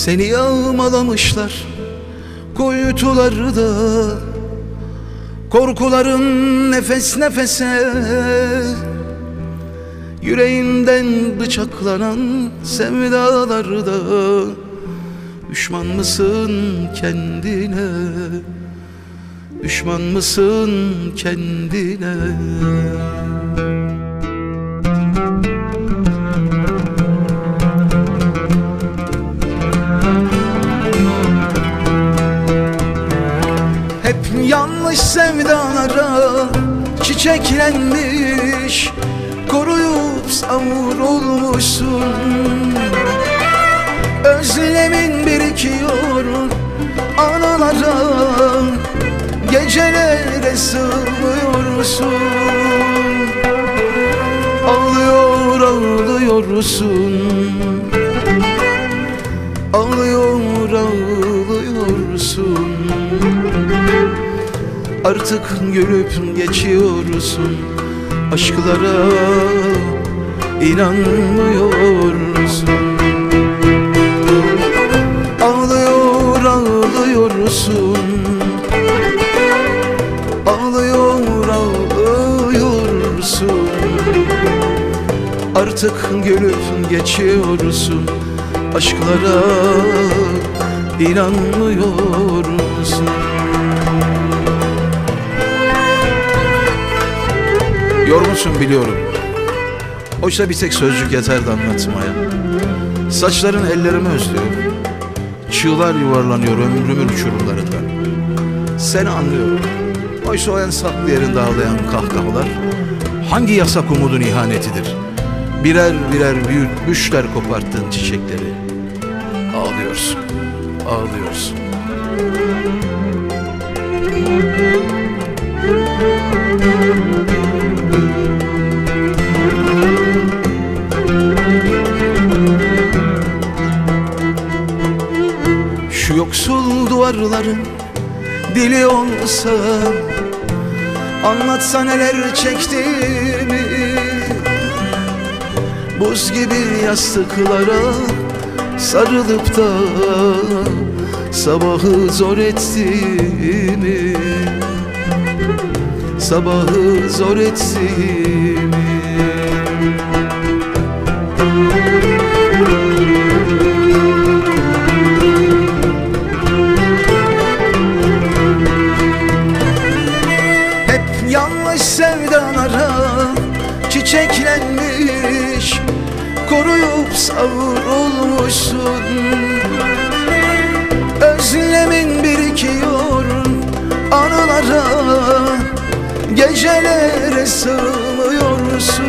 Seni yağmalamışlar kuytularda Korkuların nefes nefese Yüreğinden bıçaklanan sevdalarda Düşman mısın kendine? Düşman mısın kendine yanlış sevdalara çiçeklenmiş Koruyup savrulmuşsun Özlemin birikiyor analara Gecelere sığmıyorsun. Ağlıyor ağlıyorsun. Ağlıyor Artık gülüp geçiyorsun Aşklara inanmıyorsun. Ağlıyor ağlıyorsun. Ağlıyor ağlıyorsun. Artık gülüp geçiyorsun Aşklara inanmıyorsun Yorgunsun biliyorum. Oysa bir tek sözcük yeterdi anlatmaya. Saçların ellerimi özlüyor Çığlar yuvarlanıyor ömrümün uçurumlarından Seni anlıyorum. Oysa o en saklı yerinde ağlayan kahkahalar Hangi yasak umudun ihanetidir? Birer birer büyütmüşler koparttığın çiçekleri. Ağlıyorsun Ağlıyorsun duvarların dili olsa Anlatsa neler çektiğimi. Buz gibi yastıklara sarılıp da Sabahı zor ettiğimi. Sabahı zor ettiğimi yanlış sevdalara çiçeklenmiş Koruyup savrulmuşsun. Özlemin birikiyor anılara Gecelere sığmıyorsun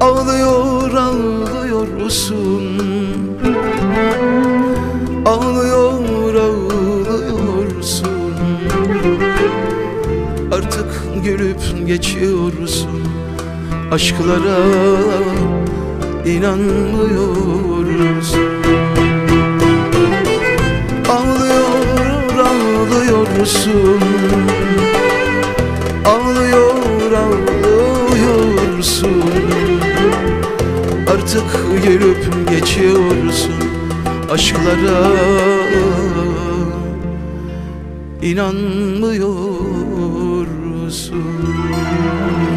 Ağlıyor ağlıyorsun. Ağlıyor gülüp geçiyorsun Aşklara inanmıyorsun. Ağlıyor ağlıyorsun. Ağlıyor ağlıyorsun. Artık gülüp geçiyorsun aşklara soon.